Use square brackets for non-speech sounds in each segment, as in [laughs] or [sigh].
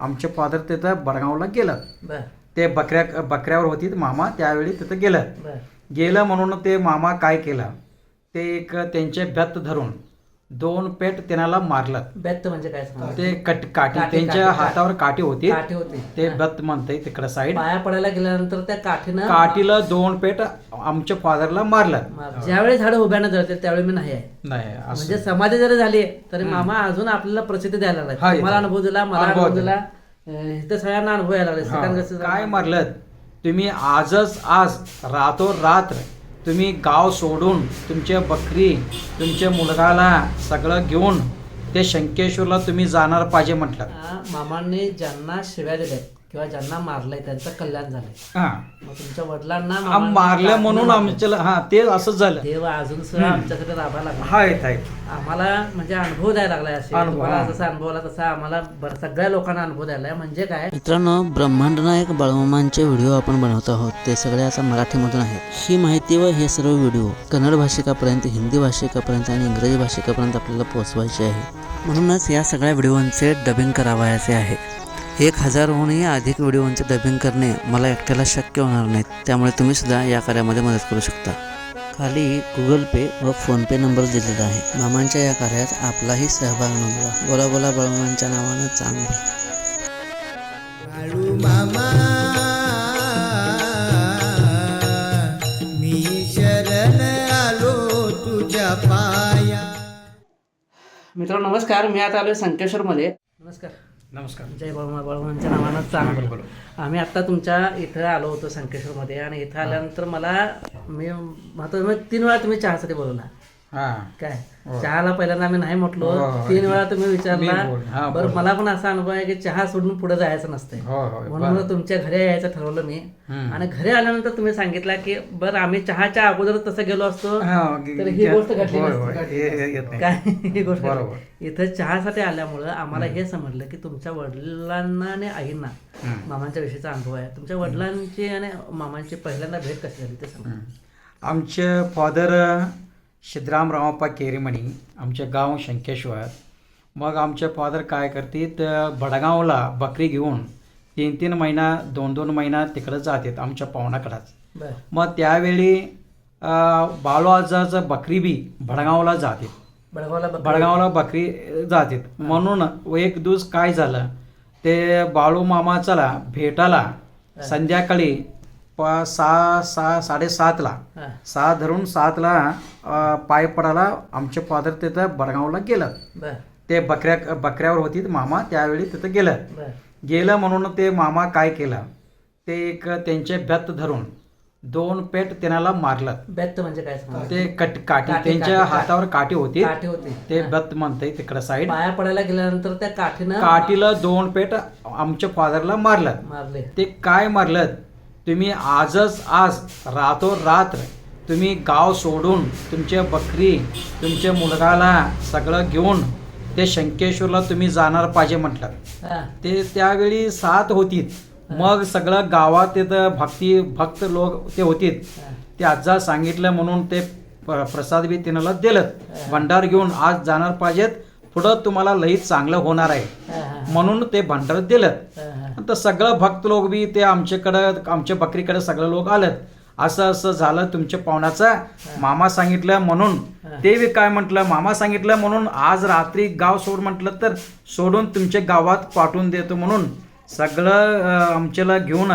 आमचे फादर तिथं बडगावला गेलं. बर. ते बकऱ्या बकऱ्यावर होती मामा त्यावेळी तिथं गेलं. बर. गेलं म्हणून ते मामा काय केलं? ते एक त्यांचे बेत धरून दोन पेट त्यांना मारलं. बेत्त म्हणजे काय? ते कट काठी काठी, त्यांच्या काठी, हातावर काठी. होती. काठी होती. ते हा. बेत म्हणतंय तिकडं साईड पाया पडायला गेल्यानंतर त्या काठीनं काठीला दोन पेट आमच्या फादरला मारलं. मार- ज्यावेळी झाड उभ्यानं जळते त्यावेळी मी नाही आहे. नाही म्हणजे समाधी जरी झाली तरी मामा अजून आपल्याला प्रसिद्धी द्यायला लागलाय हाय. तुम्हाला अनुभव दिला मला अनुभव अनुभव दिला. दिला. अं, इथं सगळ्यांना अनुभव यायला लागले. हा. कसं काय मारलं? तुम्ही आजच आज रातो रात्र तुम्ही गाव सोडून तुमच्या बकरी तुमच्या मुलगाला सगळं घेऊन ते शंकेश्वरला तुम्ही जाणार पाहिजे म्हटलं. मामांनी ज्यांना शिव्या दिल्या किंवा ज्यांना मारलंय त्यांचं कल्याण झालंय. हा. मग तुमच्या वडिलांना मामांनी मारलं म्हणून मारलं. आमच्या हा ते असंच झालं. देव अजून सुद्धा आमच्याकडे राबायला लागला. आहेत आहेत. आम्हाला म्हणजे अनुभव द्यायला लागलाय असे. अनुभव, तुम्हाला हा. जसा अनुभव आला तसा आम्हाला बरं सगळ्या लोकांना अनुभव द्यायला म्हणजे काय? मित्रांनो ब्रह्मांड नायक बाळमामांचे व्हिडिओ आपण बनवत आहोत. ते सगळे आता मराठीमधून आहेत. ही माहिती व हे सर्व व्हिडिओ कन्नड भाषिकापर्यंत हिंदी भाषिकापर्यंत आणि इंग्रजी भाषिकापर्यंत आपल्याला पोहोचवायचे आहे. म्हणूनच या सगळ्या व्हिडिओंचे डबिंग करावायचे आहे. एक हजारहूनही अधिक व्हिडिओंचे डबिंग करणे मला एकट्याला शक्य होणार नाहीत. त्यामुळे तुम्ही सुद्धा या कार्यामध्ये मदत करू शकता. खाली गुगल पे व फोनपे नंबर दिलेला आहे. मामांच्या या कार्यात आपलाही सहभाग नोंदवा. बोला बोला बळमांच्या नावानं चांगलं. बाळू मामा मी शरण आलो तुझ्या पाया. मित्रांनो नमस्कार. मी आता आलोय संकेश्वरमध्ये. नमस्कार. नमस्कार. जय बाळमा बाळमांच्या नावानं चांगलं. आम्ही आत्ता तुमच्या इथं आलो होतो संकेश्वरमध्ये आणि इथं आल्यानंतर मला मी महत्त्व तीन वेळा तुम्ही चहासाठी बोलवला. काय? चहाला पहिल्यांदा आम्ही नाही म्हटलो. हो, हो. तीन वेळा तुम्ही विचारला. हा, बरं. मला पण असा अनुभव आहे की चहा सोडून पुढे जायचं नसतंय. हो हो. म्हणून तुमच्या घरी यायचं ठरवलं मी. आणि घरी आल्यानंतर तुम्ही सांगितलं की बरं आम्ही चहाच्या अगोदर तसं गेलो असतो. हा, तर ही गोष्ट घडली. हे- हे. काय? [laughs] ही गोष्ट. इथं चहासाठी आल्यामुळं आम्हाला हे समजलं की तुमच्या वडिलांना आणि आईंना. मामांच्या विषयीचा अनुभव आहे. तुमच्या वडिलांची आणि मामांची पहिल्यांदा भेट कशी झाली ते सांगा. आमचे फादर सिद्धराम रामप्पा केरीमणी आमचे गाव शंकेश्वर मग आमचे फादर काय करतात भडगावला बकरी घेऊन तीन तीन महिना दोन दोन महिना तिकडं जातात आमच्या पाहुणाकडंच. मग त्यावेळी बाळू आजाचं बकरी बी भडगावला जाते. भडगावला बकरी? जातात म्हणून एक दिवस काय झालं ते बाळू मामा चला भेटाला संध्याकाळी प सहा सहा साडेसातला. सहा धरून सातला पाय पडायला आमचे फादर तिथं बडगावला गेलं. ते बकऱ्या बकऱ्यावर होती मामा त्यावेळी तिथं गेलं. गेलं म्हणून ते मामा काय केलं? ते एक त्यांचे बेत धरून दोन पेट त्यांना मारलं. बेत्त म्हणजे काय ते कट काठी त्यांच्या हातावर काठी होती. काठी होती. ते बेत म्हणतंय तिकडं साईड पाया पडायला गेल्यानंतर त्या काठीनं काठीला दोन पेट आमच्या फादरला मारलं. मारले. ते काय मारलं? तुम्ही आजच आज रातो रात्र तुम्ही गाव सोडून तुमच्या बकरी तुमच्या मुलगाला सगळं घेऊन ते शंकेश्वरला तुम्ही जाणार पाहिजे म्हटलं. ते त्यावेळी साथ होती मग सगळं गावात तिथं भक्ती भक्त लोक ते होतीत. हा. ते आजा सांगितलं म्हणून ते प्रसाद बी तिनं दिलं भंडार घेऊन आज जाणार पाहिजेत. पुढं तुम्हाला लई चांगलं होणार आहे. म्हणून ते भंडार दिलं. तर सगळं भक्त लोक बी ते आमच्याकडं आमच्या बकरीकडे सगळं लोक आलं असं असं झालं तुमच्या पाहुण्याचं. मामा सांगितलं म्हणून. ते बी काय म्हटलं? मामा सांगितलं म्हणून आज रात्री गाव सोड म्हटलं तर सोडून तुमच्या गावात पाठवून देतो म्हणून. सगळं आमच्याला घेऊन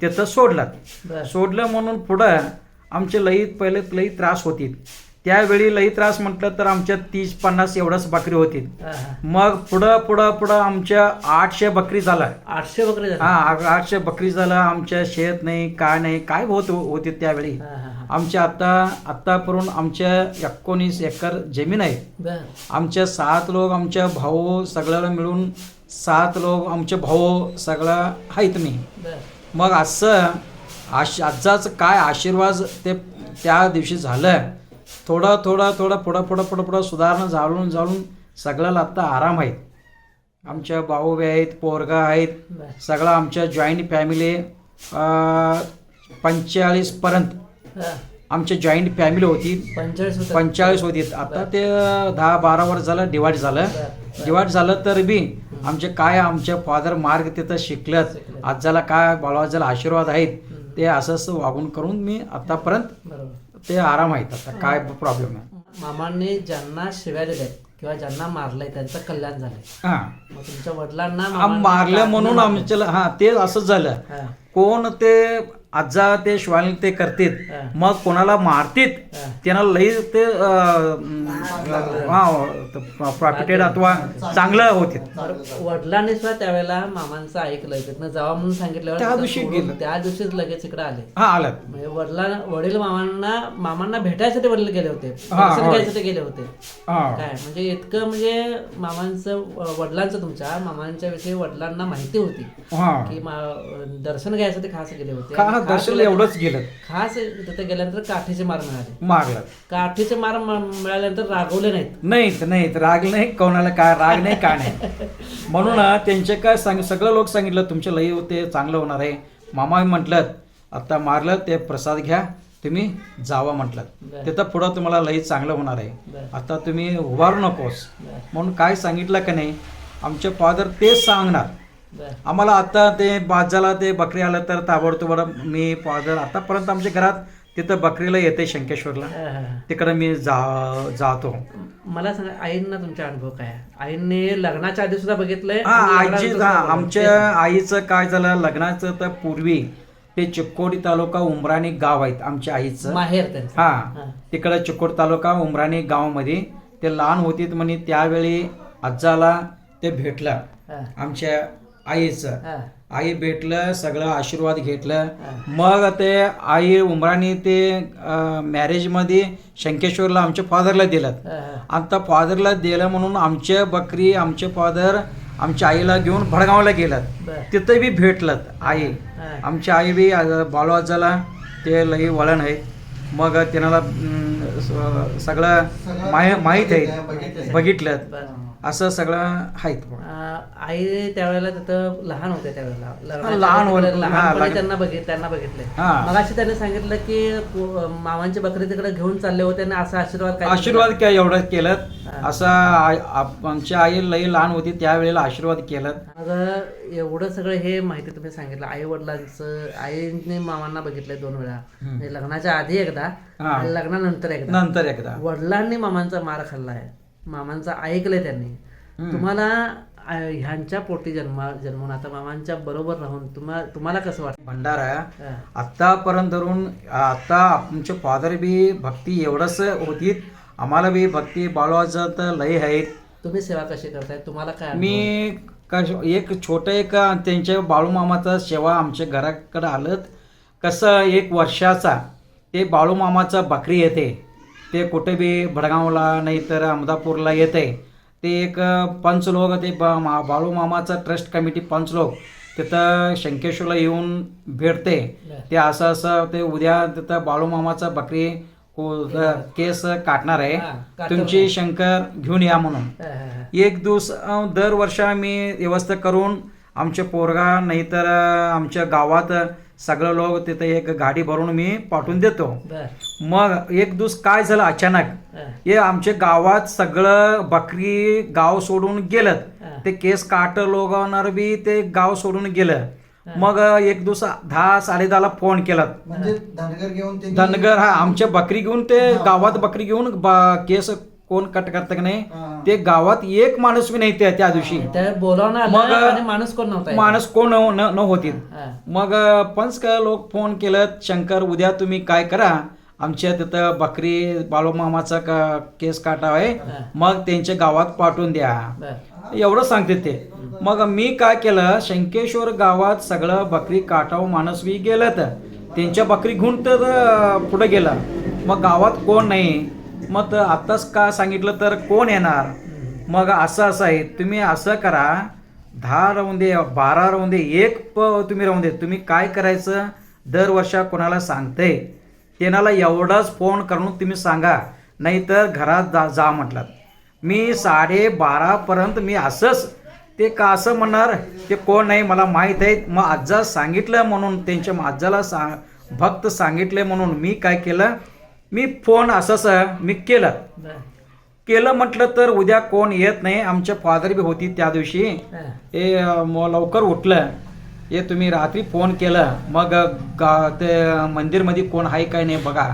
तिथं सोडलं. सोडलं म्हणून पुढं आमचे लई पहिले लई त्रास होती त्यावेळी लई त्रास म्हटलं तर आमच्या तीस पन्नास एवढंच बकरी होती हा, हा. मग पुढं पुढं पुढं आमच्या आठशे बकरी झाला. आठशे बकरी हा आठशे बकरी झालं. आमच्या शेत नाही काय नाही काय होत होते त्यावेळी. हा, हा, हा. आमच्या आता आतापर्यंत आमच्या एकोणीस एकर जमीन आहे. आमच्या सात लोक आमच्या भाऊ सगळ्याला मिळून सात लोक आमचे भाऊ सगळं आहेत मी. मग असं आश आजाचं काय आशीर्वाद ते त्या दिवशी झालं. थोडं थोडं थोडं पुढं पुढं पुढं पुढं सुधारणा झालून झालून सगळ्याला आत्ता आराम आहेत. आमच्या भाऊ बी आहेत पोरगा आहेत सगळं आमच्या जॉईंट फॅमिली पंचेचाळीसपर्यंत. आमच्या जॉईंट फॅमिली होती. पंचेचाळीस होतं पंचेचाळीस होती. आता ते दहा बारा वर्ष झालं डिवाइड झालं. बर डिवाइड झालं तर बी आमचे काय आमचे फादर मार्ग तिथं शिकलेत. आजाला काय बाळाजाला आशीर्वाद आहेत. ते असं असं वागून करून मी आतापर्यंत बरोबर. ते आराम आहेत आता काय प्रॉब्लेम आहे मामांनी ज्यांना शिव्या दिल्यात किंवा ज्यांना मारलंय त्यांचं कल्याण झालंय. हा. मग तुमच्या वडिलांना आम- मामांनी मारलं म्हणून मारलं. आमच्याला हा ते असंच झालं. हा, कोण ते आजा ते शिवाल ते करतील हा. मग कोणाला मारतील हा. त्यांना लई ते प्रॉफिटेड अथवा चांगलं होते वडिलांनी सुद्धा त्यावेळेला मामांचं ऐकलं तिथनं जावा म्हणून सांगितल्यावर त्या दिवशी गेलं. त्या दिवशीच लगेच इकडे आले. हा आलं म्हणजे वडिला वडील मामांना मामांना भेटायसाठी वडील गेले होते. हा, दर्शन होय. घ्यायसाठी गेले होते. हा. काय? म्हणजे इतकं म्हणजे मामांचं व- वडिलांचं तुमच्या मामांच्या विषयी वडिलांना माहिती होती. हा. की मा- दर्शन घ्यायसाठी खास गेले होते. खास दर्शन एवढंच गेलं. खास तिथे गेल्यानंतर काठीचे मार मिळाले. मारलं. काठीचे मार मिळाल्यानंतर रागवले नाहीत. नाहीत नाहीत. राग नाही कोणाला काय राग नाही काय नाही. [laughs] म्हणून त्यांचे काय सांग सगळं लोक सांगितलं तुमचे लई होते चांगलं होणार आहे. मामा म्हटलं आता मारलं ते प्रसाद घ्या तुम्ही जावा म्हटलं. तिथं पुढं तुम्हाला लई चांगलं होणार आहे. आता तुम्ही उभारू नकोस. म्हणून काय सांगितलं का नाही आमचे फादर तेच सांगणार. आम्हाला आता ते बाजाला ते बकरी आलं तर ताबडतोब मी फादर आतापर्यंत आमच्या घरात तिथं बकरीला येते शंकेश्वरला. तिकडे मी जा जातो मला सांगा आईंना तुमचा अनुभव काय? आईंनी लग्नाच्या आधी सुद्धा बघितलंय आजी. आमच्या आईचं काय झालं लग्नाचं तर पूर्वी ते चिक्कोडी तालुका उमराणी गाव आहेत आमच्या आईचं माहेर हा. तिकडं चिक्कोड तालुका उमराणी गावामध्ये ते लहान होतीत म्हणे त्यावेळी आजाला ते भेटलं. आमच्या आईचं. आई भेटलं सगळं आशीर्वाद घेतलं. मग ते आई उमराणी ते मॅरेजमध्ये शंकेश्वरला आमच्या फादरला दिलं. आता फादरला दिलं म्हणून आमच्या बकरी आमचे फादर आमच्या आईला घेऊन भडगावला गेलं बरं. तिथं बी भेटलं आई. आमची आई बी बालवाजाला ते लई वळण आहे मग त्यांना सगळं माहि माहीत आहे बघितलं. असं सगळं आहेत आई त्यावेळेला तिथं लहान होते त्यावेळेला. लहान लग्न- त्यांना बघित त्यांना बघितले हा. मगाशी त्यांनी सांगितलं की मामांची बकरी तिकडे घेऊन चालले होते आणि असा आशीर्वाद काय आशीर्वाद काय एवढं केलं. असं आमची आई लई लहान होती त्यावेळेला आशीर्वाद केलं मग एवढं सगळं हे माहिती तुम्ही सांगितलं. आई वडिलांचं आईने मामांना बघितलंय दोन वेळा. म्हणजे लग्नाच्या आधी एकदा लग्नानंतर एकदा. नंतर एकदा. वडिलांनी मामांचा मार खाल्लाय. मामांचा ऐकलंय त्यांनी. तुम्हाला ह्यांच्या पोटी जन्म जन्मून आता मामांच्या बरोबर राहून तुम्हा तुम्हाला कसं वाटतं? भंडारा. आतापर्यंत धरून आता आमचे फादर बी भक्ती एवढंच होती आम्हाला बी भक्ती बाळवाचं तर लय आहेत तुम्ही सेवा कशी करताय? तुम्हाला काय? मी कश- एक छोटं एक त्यांच्या बाळूमामाचा सेवा आमच्या घराकडे आलं. कसं एक वर्षाचा ते बाळूमामाचा बकरी येते. ते कुठे बी भडगावला नाही तर अहमदापूरला येते. ते एक पंच लोक ते मा- बाळूमामाचा ट्रस्ट कमिटी पंच लोक तिथं शंकेश्वरला येऊन भेटते. ते असं असं ते उद्या तिथं बाळूमामाचा बकरी को- केस काटणार हा, आहे तुमची. शंकर घेऊन या म्हणून. हा, हा, हा. एक दिवस अं, दर वर्ष आम्ही व्यवस्था करून आमचे पोरगा नाहीतर आमच्या गावात सगळं लोक तिथे एक गाडी भरून मी पाठवून देतो. मग एक दिवस काय झालं अचानक? हा. आमच्या गावात सगळं बकरी गाव सोडून गेलं. ते केस काट लोगवणार बी ते गाव सोडून गेलं. मग एक दिवस दहा साडे दहाला फोन केला. म्हणजे धनगर घेऊन धनगर हा आमच्या बकरी घेऊन ते गावात बकरी घेऊन केस कोण कट करतं का नाही. ते गावात एक माणूस बी नाही त्या दिवशी. मग माणूस कोण नव्हता माणूस कोण न होती. मग पंच लोक फोन केलं शंकर उद्या तुम्ही काय करा? आमच्या तिथं बकरी बाळूमामाचा का केस काटाव आहे. मग त्यांच्या गावात पाठवून द्या. एवढं सांगते ते. मग मी काय केलं शंकेश्वर गावात सगळं बकरी काटाव माणूस बी गेलं तर त्यांच्या बकरी घेऊन तर अं, पुढे गेलं. मग गावात कोण नाही? मग तर आत्ताच का सांगितलं तर कोण येणार? मग असं असं आहे. तुम्ही असं करा. दहा राहून दे बारा राहून दे एक प तुम्ही राहून दे तुम्ही काय करायचं? दर वर्षा कोणाला सांगते? त्यांना एवढाच फोन करून तुम्ही सांगा. नाहीतर घरात जा जा म्हटलं. मी साडे बारापर्यंत मी असंच. ते का असं म्हणणार? ते कोण नाही मला माहीत आहे. मग आजा सांगितलं म्हणून त्यांच्या आजाला सा भक्त सांगितले म्हणून मी काय केलं? मी फोन असंच मी केलं. केलं म्हटलं तर उद्या कोण येत नाही. आमच्या फादर बी होती त्या दिवशी. हा. म- लवकर उठलं. हे तुम्ही रात्री फोन केलं. मग गा ते मंदिरमध्ये कोण आहे काय नाही बघा.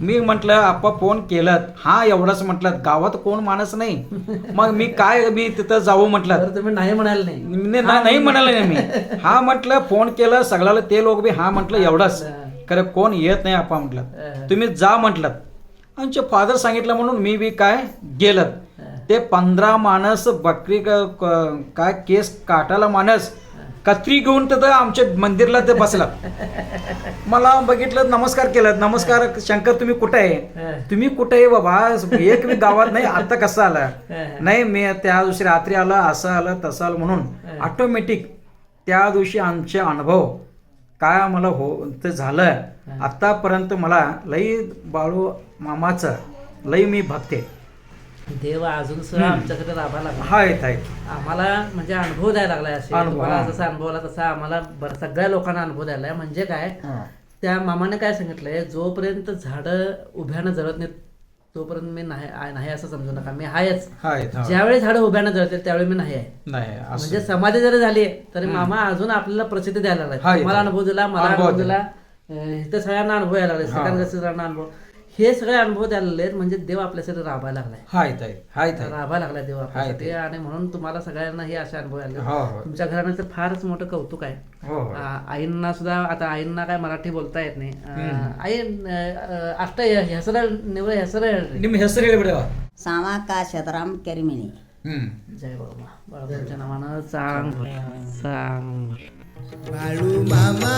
मी म्हटलं आप्पा फोन केलं हा एवढंच म्हटलं. गावात कोण माणूस नाही. मग मी काय मी तिथं जाऊ म्हटलं. तर तुम्ही नाही म्हणाल नाही. म्हणाले नाही मी. [laughs] हा म्हटलं फोन केलं. सगळ्याला ते लोक बी हा म्हटलं एवढंच. खरं कोण येत नाही आपा म्हटलं. तुम्ही जा म्हटलं. आमचे फादर सांगितलं म्हणून मी बी काय गेलं. ते पंधरा माणस बकरी काय केस काटायला माणस कत्री घेऊन तिथं आमच्या मंदिरला ते बसला. मला बघितलं नमस्कार केलं. नमस्कार शंकर तुम्ही कुठे आहे? तुम्ही कुठे आहे बाबा? एक बी गावात नाही आता कसं आलं? नाही मी त्या दिवशी रात्री आलं असं आलं तसं आलं म्हणून ऑटोमॅटिक त्या दिवशी आमचे अनुभव काय मला हो ते झालं आतापर्यंत मला लई बाळू मामाचं लई मी भक्ते. देव अजून सुद्धा आमच्याकडे राबा लागला. हा येत आहे आम्हाला म्हणजे अनुभव द्यायला लागलाय असे. तुम्हाला. जसा अनुभव आला तसा आम्हाला बरं सगळ्या लोकांना अनुभव द्यायला. म्हणजे काय? त्या मामाने काय सांगितलंय? जोपर्यंत झाडं उभ्यानं जळत नाहीत तोपर्यंत मी नाही नाही असं समजू नका. मी आहेच. हा. ज्यावेळी झाडं उभ्यानं जळतील त्यावेळी मी नाही आहे. नाही असं म्हणजे समाधी जरी झाली तरी मामा अजून आपल्याला प्रसिद्धी द्यायला हा, लागला तुम्हाला येतो. अनुभव दिला मला अनुभव अनुभव दिला. अं, इथं सगळ्यांना अनुभव यायला लागले. हा. सेकंद सगळ्यांना अनुभव. हे सगळे अनुभव द्यायला लागले म्हणजे देव आपल्यासाठी राबायला लागलाय हा येत आहे हा येत आहे राबायला लागलाय देव आपल्यासाठी ते. आणि म्हणून तुम्हाला सगळ्यांना हे असे अनुभव आले हो हो तुमच्या घराण्याचं फारच मोठं कौतुक आहे हो हो आ, आईंना सुद्धा आता आईंना काय मराठी बोलता येत नाही आ, आई ಅಷ್ಟ ಹೆಸರ ನೀವು ಹೆಸರು ಹೇಳ್ರಿ ನಿಮ್ಮ ಹೆಸರು ಹೇಳಿಬಿಡವ ಸಾಮಾಕ ಶತರಾಮ್ ಕೆರಿಮಿನಿ ಹ್ಮ್ जय बाबा बाळाच्या नावानं चांग चांग बाळू मामा